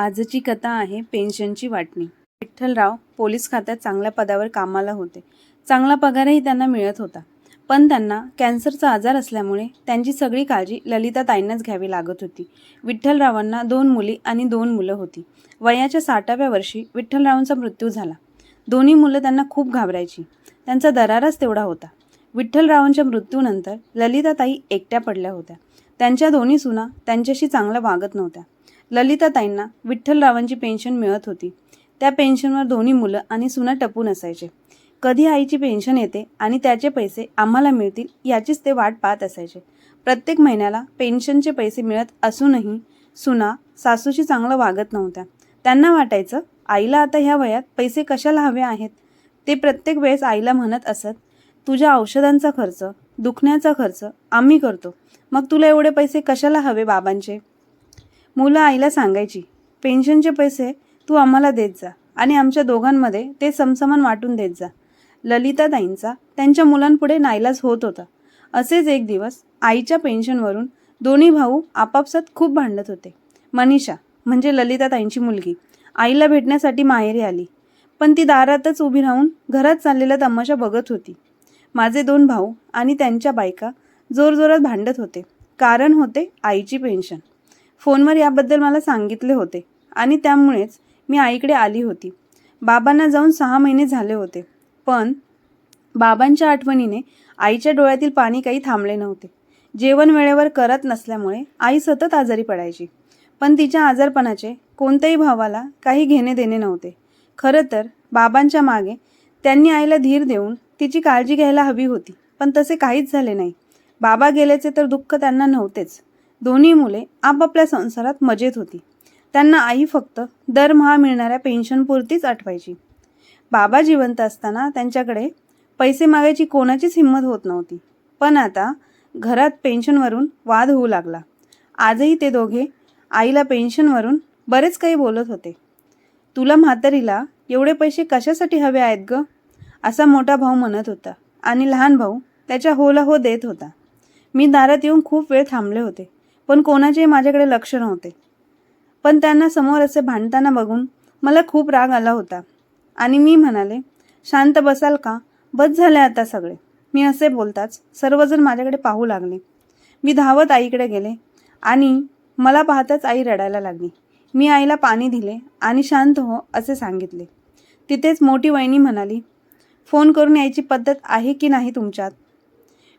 आजची कथा आहे पेन्शनची वाटणी. विठ्ठलराव पोलीस खात्यात चांगल्या पदावर कामाला होते. चांगला पगारही त्यांना मिळत होता. पण त्यांना कॅन्सरचा आजार असल्यामुळे त्यांची सगळी काळजी ललिता ताईंनाच घ्यावी लागत होती. विठ्ठलरावांना दोन मुली आणि दोन मुलं होती. वयाच्या साठाव्या वर्षी विठ्ठलरावांचा मृत्यू झाला. दोन्ही मुलं त्यांना खूप घाबरायची. त्यांचा दरारच तेवढा होता. विठ्ठलरावांच्या मृत्यूनंतर ललिताताई एकट्या पडल्या होत्या. त्यांच्या दोन्ही सुना त्यांच्याशी चांगलं वागत नव्हत्या. ललिताताईंना विठ्ठलरावांची पेन्शन मिळत होती. त्या पेन्शनवर दोन्ही मुलं आणि सुना टपून असायचे. कधी आईची पेन्शन येते आणि त्याचे पैसे आम्हाला मिळतील याचीच ते वाट पाहत असायचे. प्रत्येक महिन्याला पेन्शनचे पैसे मिळत असूनही सुना सासूशी चांगलं वागत नव्हत्या. त्यांना वाटायचं आईला आता ह्या वयात पैसे कशाला हवे आहेत? ते प्रत्येक वेळेस आईला म्हणत असत तुझ्या औषधांचा खर्च दुखण्याचा खर्च आम्ही करतो. मग तुला एवढे पैसे कशाला हवे बाबांचे? मुलं आईला सांगायची पेन्शनचे पैसे तू आम्हाला देत जा आणि आमच्या दोघांमध्ये ते समसमान वाटून देत जा. ललिताताईंचा त्यांच्या मुलांपुढे नाईलाज होत होता. असेच एक दिवस आईच्या पेन्शनवरून दोन्ही भाऊ आपापसात खूप भांडत होते. मनीषा म्हणजे ललिताताईंची मुलगी आईला भेटण्यासाठी माहेरी आली. पण ती दारातच उभी राहून घरात चाललेला तमाशा बघत होती. माझे दोन भाऊ आणि त्यांच्या बायका जोरजोरात भांडत होते. कारण होते आईची पेन्शन. फोनवर याबद्दल मला सांगितले होते आणि त्यामुळेच मी आईकडे आली होती. बाबांना जाऊन सहा महिने झाले होते. पण बाबांच्या आठवणीने आईच्या डोळ्यातील पाणी काही थांबले नव्हते. जेवण वेळेवर करत नसल्यामुळे आई सतत आजारी पडायची. पण तिच्या आजारपणाचे कोणत्याही भावाला काही घेणे देणे नव्हते. खरं तर बाबांच्या मागे त्यांनी आईला धीर देऊन तिची काळजी घ्यायला हवी होती. पण तसे काहीच झाले नाही. बाबा गेल्याचे तर दुःख त्यांना नव्हतेच. दोन्ही मुले आपापल्या संसारात मजेत होती. त्यांना आई फक्त दरमहा मिळणाऱ्या पेन्शनपुरतीच आठवायची. बाबा जिवंत असताना त्यांच्याकडे पैसे मागायची कोणाचीच हिंमत होत नव्हती. पण आता घरात पेन्शनवरून वाद होऊ लागला. आजही ते दोघे आईला पेन्शनवरून बरेच काही बोलत होते. तुला म्हातारीला एवढे पैसे कशासाठी हवे आहेत ग? असा मोठा भाऊ म्हणत होता आणि लहान भाऊ त्याच्या होला हो देत होता. मी दारात येऊन खूप वेळ थांबले होते. पण कोणाचेही माझ्याकडे लक्ष नव्हते. पण त्यांना समोर असे भांडताना बघून मला खूप राग आला होता. आणि मी म्हणाले शांत बसाल का? बस झाले आता सगळे. मी असे बोलताच सर्वजण माझ्याकडे पाहू लागले. मी धावत आईकडे गेले आणि मला पाहताच आई रडायला लागली. मी आईला पाणी दिले आणि शांत हो असे सांगितले. तिथेच मोठी वहिनी म्हणाली फोन करून यायची पद्धत आहे की नाही तुमच्यात?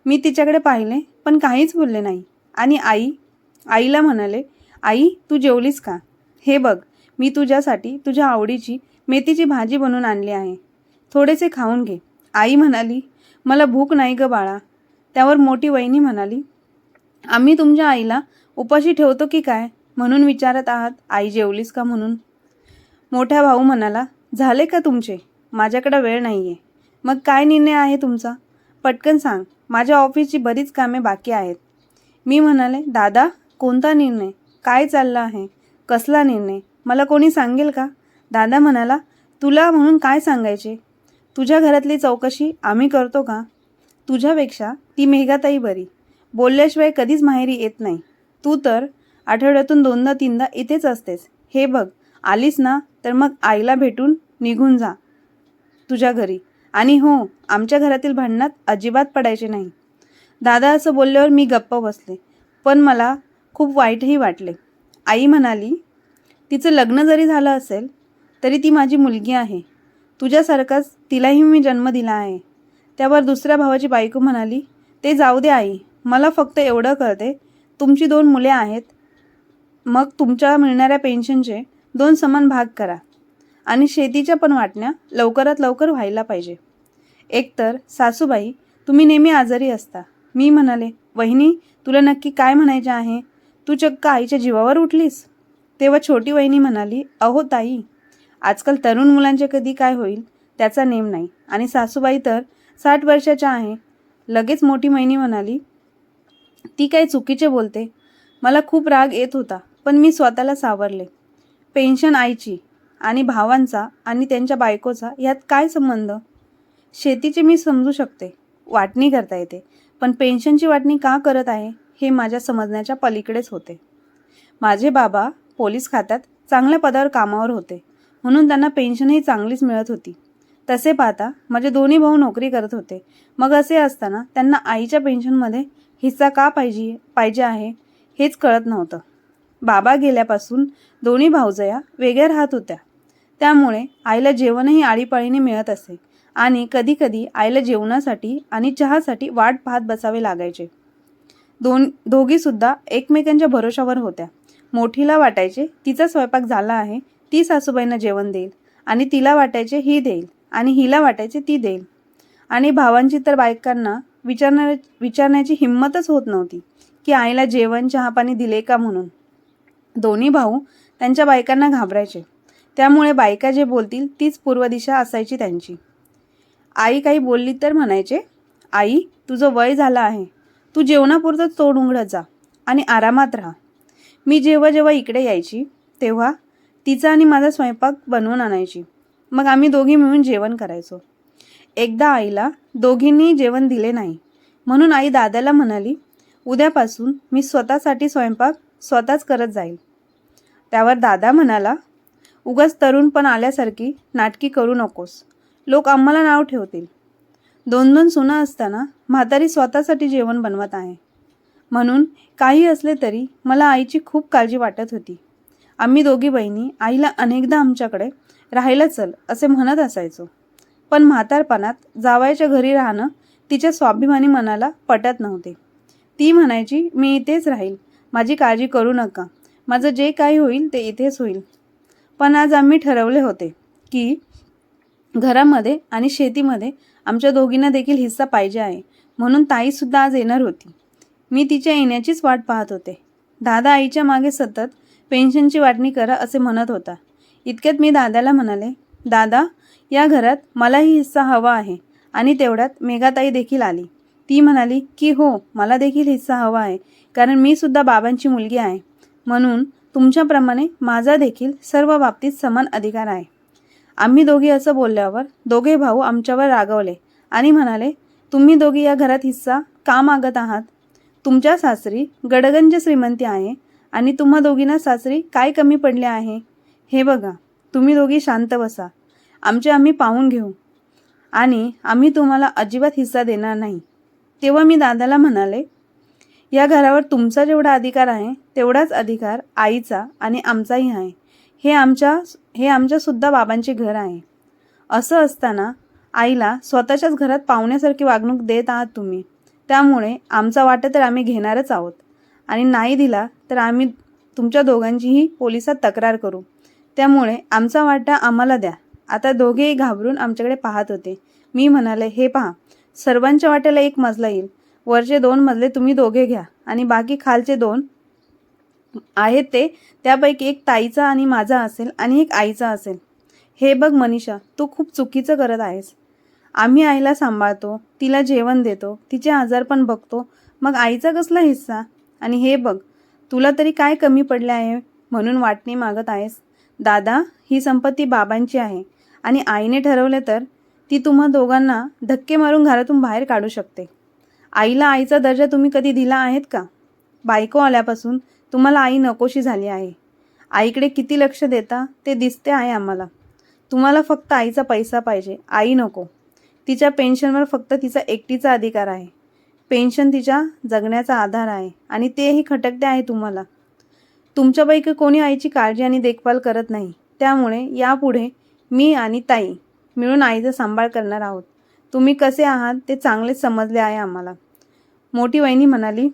मी तिच्याकडे पाहिले पण काहीच बोलले नाही. आणि आई आईला म्हणाले आई तू जेवलीस का? हे बघ मी तुझ्यासाठी तुझ्या आवडीची मेथीची भाजी बनवून आणली आहे. थोडेसे खाऊन घे. आई म्हणाली मला भूक नाही ग बाळा. त्यावर मोठी वहिनी म्हणाली आम्ही तुमच्या आईला उपाशी ठेवतो की काय? म्हणून विचारत आहात आई जेवलीस का म्हणून? मोठा भाऊ म्हणाला झाले का तुमचे? माझ्याकडे वेळ नाही आहे मग काय निर्णय आहे तुमचा? पटकन सांग माझ्या ऑफिसची बरीच कामे बाकी आहेत. मी म्हणाले दादा कोणता निर्णय? काय चाललं आहे? कसला निर्णय? मला कोणी सांगेल का? दादा म्हणाला तुला म्हणून काय सांगायचे? तुझ्या घरातली चौकशी आम्ही करतो का? तुझ्यापेक्षा ती मेघाताई बरी. बोलल्याशिवाय कधीच माहेरी येत नाही. तू तर आठवड्यातून दोनदा तीनदा इथेच असतेस. हे बघ आलीस ना तर मग आईला भेटून निघून जा. तुझ्या घरी. आणि हो आमच्या घरातील भांडणात अजिबात पडायचे नाही. दादा असं बोलल्यावर मी गप्प बसले. पण मला खूप वाईटही वाटले. आई म्हणाली तिचं लग्न जरी झालं असेल तरी ती माझी मुलगी आहे. तुझ्यासारखाच तिलाही मी जन्म दिला आहे. त्यावर दुसऱ्या भावाची बायको म्हणाली ते जाऊ दे आई मला फक्त एवढं कळते तुमची दोन मुले आहेत. मग तुमच्या मिळणाऱ्या पेन्शनचे दोन समान भाग करा आणि शेतीच्या पण वाटण्या लवकरात लवकर व्हायला पाहिजे. एकतर सासूबाई तुम्ही नेहमी आजारी असता. मी म्हणाले वहिनी तुला नक्की काय म्हणायचे आहे? तू चक्क आईच्या जीवावर उठलीस? तेव्हा छोटी वहिनी म्हणाली अहो ताई आजकाल तरुण मुलांचे कधी काय होईल त्याचा नेम नाही. आणि सासूबाई तर साठ वर्षाच्या आहे. लगेच मोठी महिनी म्हणाली ती काय चुकीचे बोलते? मला खूप राग येत होता पण मी स्वतःला सावरले. पेन्शन आईची आणि भावांचा आणि त्यांच्या बायकोचा यात काय संबंध? शेतीचे मी समजू शकते वाटणी करता येते पण पेन्शनची वाटणी का करत आहे? हे माझ्या समजण्याच्या पलीकडेच होते. माझे बाबा पोलीस खात्यात चांगल्या पदावर कामावर होते. म्हणून त्यांना पेन्शनही चांगलीच मिळत होती. तसे पाहता माझे दोन्ही भाऊ नोकरी करत होते. मग असे असताना त्यांना आईच्या पेन्शनमध्ये हिस्सा का पाहिजे पाहिजे आहे हेच कळत नव्हतं. बाबा गेल्यापासून दोन्ही भाऊजया वेगळ्या राहत होत्या. त्यामुळे आईला जेवणही आळीपाळीने मिळत असे आणि कधीकधी आईला जेवणासाठी आणि चहासाठी वाट पाहत बसावे लागायचे. दोन दोघीसुद्धा एकमेकांच्या भरोशावर होत्या. मोठीला वाटायचे तिचा स्वयंपाक झाला आहे ती सासूबाईंना जेवण देईल. आणि तिला वाटायचे ही देईल. आणि हिला वाटायचे ती देईल. आणि भावांची तर बायकांना विचारण्या विचारण्याची हिंमतच होत नव्हती की आईला जेवण चहापाणी दिले का म्हणून. दोन्ही भाऊ त्यांच्या बायकांना घाबरायचे. त्यामुळे बायका जे बोलतील तीच पूर्व दिशा असायची त्यांची. आई काही बोलली तर म्हणायचे आई तुझं वय झालं आहे. तू जेवणापुरतं तोंड उघडत जा आणि आरामात राहा. मी जेव्हा जेव्हा इकडे यायची तेव्हा तिचा आणि माझा स्वयंपाक बनवून आणायची. मग आम्ही दोघी मिळून जेवण करायचो. एकदा आईला दोघींनी जेवण दिले नाही. म्हणून आई दादाला म्हणाली उद्यापासून मी स्वतःसाठी स्वयंपाक स्वतःच करत जाईल. त्यावर दादा म्हणाला उगाच तरुण पण आल्यासारखी नाटकी करू नकोस. लोक आम्हाला नाव ठेवतील. दोन दोन सुना असताना म्हातारी स्वतःसाठी जेवण बनवत आहे. म्हणून काही असले तरी मला आईची खूप काळजी वाटत होती. आम्ही दोघी बहिणी आईला अनेकदा आमच्याकडे राहायला चल असे म्हणत असायचो. पण म्हातारपणात जावायच्या घरी राहणं तिच्या स्वाभिमानी मनाला पटत नव्हते. ती म्हणायची मी इथेच राहील. माझी काळजी करू नका. माझं जे काही होईल ते इथेच होईल. पण आज आम्ही ठरवले होते की घरामध्ये आणि शेतीमध्ये आमच्या दोघींना देखील हिस्सा पाहिजे आहे. म्हणून ताईसुद्धा आज येणार होती. मी तिच्या येण्याचीच वाट पाहत होते. दादा आईच्या मागे सतत पेन्शनची वाटणी करा असे म्हणत होता. इतक्यात मी दादाला म्हणाले दादा या घरात मलाही हिस्सा हवा आहे. आणि तेवढ्यात मेघाताई देखील आली. ती म्हणाली की हो मला देखील हिस्सा हवा आहे कारण मी सुद्धा बाबांची मुलगी आहे. म्हणून तुमच्याप्रमाणे माझा देखील सर्व बाबतीत समान अधिकार आहे. आम्ही दोघी असं बोलल्यावर दोघे भाऊ आमच्यावर रागवले आणि म्हणाले तुम्ही दोघी या घरात हिस्सा का मागत आहात? तुमच्या सासरी गडगंज श्रीमंती आहे आणि तुम्हा दोघींना सासरी काय कमी पडले आहे? हे बघा तुम्ही दोघी शांत बसा. आमचे आम्ही पाहून घेऊ. आणि आम्ही तुम्हाला अजिबात हिस्सा देणार नाही. तेव्हा मी दादाला म्हणाले या घरावर तुमचा जेवढा अधिकार आहे तेवढाच अधिकार आईचा आणि आमचाही आहे. हे आमच्या हे आमच्यासुद्धा बाबांचे घर आहे. असं असताना आईला स्वतःच्याच घरात पाहुण्यासारखी वागणूक देत आहात तुम्ही. त्यामुळे आमचा वाटा तर आम्ही घेणारच आहोत. आणि नाही दिला तर आम्ही तुमच्या दोघांचीही पोलिसात तक्रार करू. त्यामुळे आमचा वाटा आम्हाला द्या. आता दोघेही घाबरून आमच्याकडे पाहत होते. मी म्हणाले हे पहा सर्वांच्या वाट्याला एक मजला येईल. वरचे दोन मजले तुम्ही दोघे घ्या आणि बाकी खालचे दोन आहेत ते त्यापैकी एक ताईचा आणि माझा असेल आणि एक आईचा असेल. हे बघ मनीषा तू खूप चुकीचं करत आहेस. आम्ही आईला सांभाळतो तिला जेवण देतो तिचे आजार पण बघतो. मग आईचा कसला हिस्सा? आणि हे बघ तुला तरी काय कमी पडले आहे म्हणून वाटणी मागत आहेस? दादा ही संपत्ती बाबांची आहे. आणि आईने ठरवले तर ती तुम्हा दोघांना धक्के मारून घरातून बाहेर काढू शकते. आईला आईचा दर्जा तुम्ही कधी दिला आहेत का? बायको आल्यापासून तुम्हाला आई नकोशी झाली आहे. आईकडे किती लक्ष देता ते दिसते आहे आम्हाला. तुम्हाला फक्त आईचा पैसा पाहिजे. आई नको. तिच्या पेन्शनवर फक्त तिचा एकटीचा अधिकार आहे. पेन्शन तिच्या जगण्याचा आधार आहे आणि तेही खटकते आहे तुम्हाला. तुमच्यापैकी कोणी आईची काळजी आणि देखभाल करत नाही. त्यामुळे यापुढे मी आणि ताई मिळून आईचा सांभाळ करणार आहोत. तुम्ही कसे आहात ते चांगलेच समजले आहे आम्हाला. मोठी वहिनी म्हणाली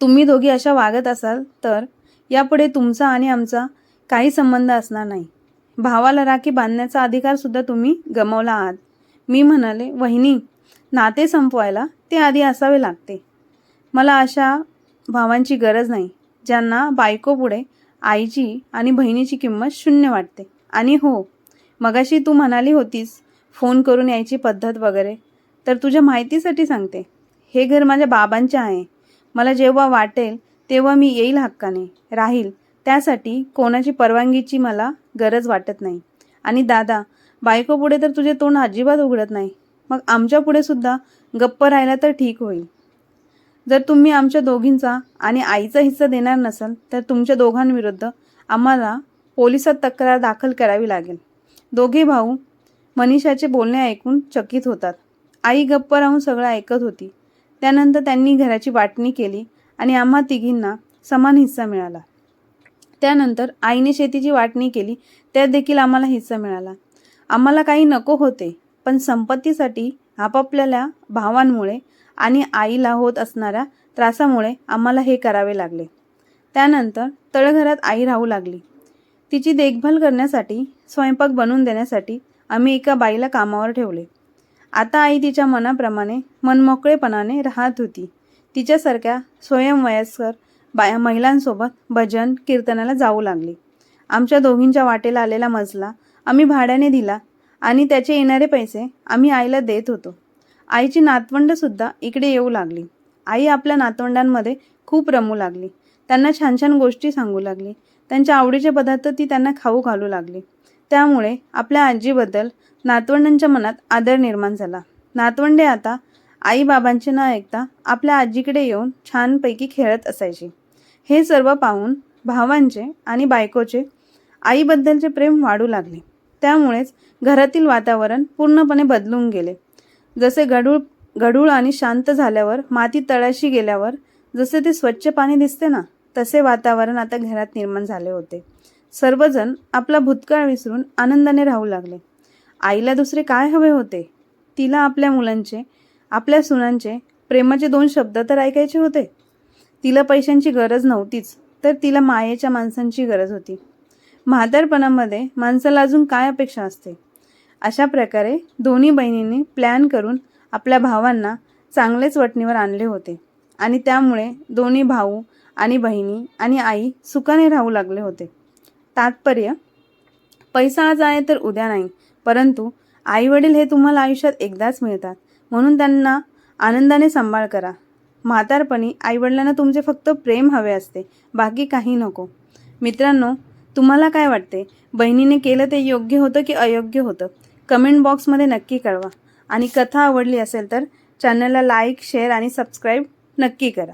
तुम्ही दोघी अशा वागत असाल तर यापुढे तुमचा आणि आमचा काही संबंध असणार नाही. भावाला राखी बांधण्याचा अधिकारसुद्धा तुम्ही गमावला आहात. मी म्हणाले वहिनी नाते संपवायला ते आधी असावे लागते. मला अशा भावांची गरज नाही ज्यांना बायकोपुढे आईची आणि बहिणीची किंमत शून्य वाटते. आणि हो मगाशी तू म्हणाली होतीस फोन करून यायची पद्धत वगैरे तर तुझ्या माहितीसाठी सांगते. हे घर माझ्या बाबांचे आहे. मला जेव्हा वाटेल तेव्हा मी येईल हक्काने राहील. त्यासाठी कोणाची परवानगीची मला गरज वाटत नाही. आणि दादा बायकोपुढे तर तुझे तोंड अजिबात उघडत नाही. मग आमच्यापुढे सुद्धा गप्प राहिला तर ठीक होईल. जर तुम्ही आमच्या दोघींचा आणि आईचा हिस्सा देणार नसाल तर तुमच्या दोघांविरुद्ध आम्हाला पोलिसात तक्रार दाखल करावी लागेल. दोघे भाऊ मनीषाचे बोलणे ऐकून चकित होतात. आई गप्प राहून सगळं ऐकत होती. त्यानंतर त्यांनी घराची वाटणी केली आणि आम्हा तिघींना समान हिस्सा मिळाला. त्यानंतर आईने शेतीची वाटणी केली त्यात देखील आम्हाला हिस्सा मिळाला. आम्हाला काही नको होते पण संपत्तीसाठी आपापल्या भावांमुळे आणि आईला होत असणाऱ्या त्रासामुळे आम्हाला हे करावे लागले. त्यानंतर तळघरात आई राहू लागली. तिची देखभाल करण्यासाठी स्वयंपाक बनवून देण्यासाठी आम्ही एका बाईला कामावर ठेवले. आता आई तिच्या मनाप्रमाणे मनमोकळेपणाने राहत होती. तिच्यासारख्या स्वयंवयस्कर बाया महिलांसोबत भजन कीर्तनाला जाऊ लागली. आमच्या दोघींच्या वाटेला आलेला मजला आम्ही भाड्याने दिला आणि त्याचे येणारे पैसे आम्ही आईला देत होतो. आईची नातवंडसुद्धा इकडे येऊ लागली. आई आपल्या नातवंडांमध्ये खूप रमू लागली. त्यांना छान छान गोष्टी सांगू लागली. त्यांच्या आवडीचे पदार्थ ती त्यांना खाऊ घालू लागली. त्यामुळे आपल्या आजीबद्दल नातवंडांच्या मनात आदर निर्माण झाला. नातवंडे आता आईबाबांचे न ऐकता आपल्या आजीकडे येऊन छानपैकी खेळत असायची. हे सर्व पाहून भावांचे आणि बायकोचे आईबद्दलचे प्रेम वाढू लागले. त्यामुळेच घरातील वातावरण पूर्णपणे बदलून गेले. जसे गढूळ गढूळ आणि शांत झाल्यावर माती तळाशी गेल्यावर जसे ते स्वच्छ पाणी दिसते ना तसे वातावरण आता घरात निर्माण झाले होते. सर्वजण आपला भूतकाळ विसरून आनंदाने राहू लागले. आईला दुसरे काय हवे होते? तिला आपल्या मुलांचे आपल्या सुनांचे प्रेमाचे दोन शब्द तर ऐकायचे होते. तिला पैशांची गरज नव्हतीच तर तिला मायेच्या माणसांची गरज होती. म्हातारपणामध्ये माणसाला अजून काय अपेक्षा असते? अशा प्रकारे दोन्ही बहिणींनी प्लॅन करून आपल्या भावांना चांगलेच वटणीवर आणले होते. आणि त्यामुळे दोन्ही भाऊ आणि बहिणी आणि आई सुखाने राहू लागले होते. तात्पर्य पैसा आज आहे तर उद्या नाही परंतु आई वडील हे तुम्हाला आयुष्यात एकदाच मिळतात म्हणून त्यांना आनंदाने सांभाळ करा. म्हातारपणी आईवडिलांना तुमचे फक्त प्रेम हवे असते बाकी काही नको. मित्रांनो तुम्हाला काय वाटते? बहिणीने केलं ते योग्य होतं की अयोग्य होतं? कमेंट बॉक्समध्ये नक्की कळवा. आणि कथा आवडली असेल तर चॅनलला लाईक शेअर आणि सबस्क्राईब नक्की करा.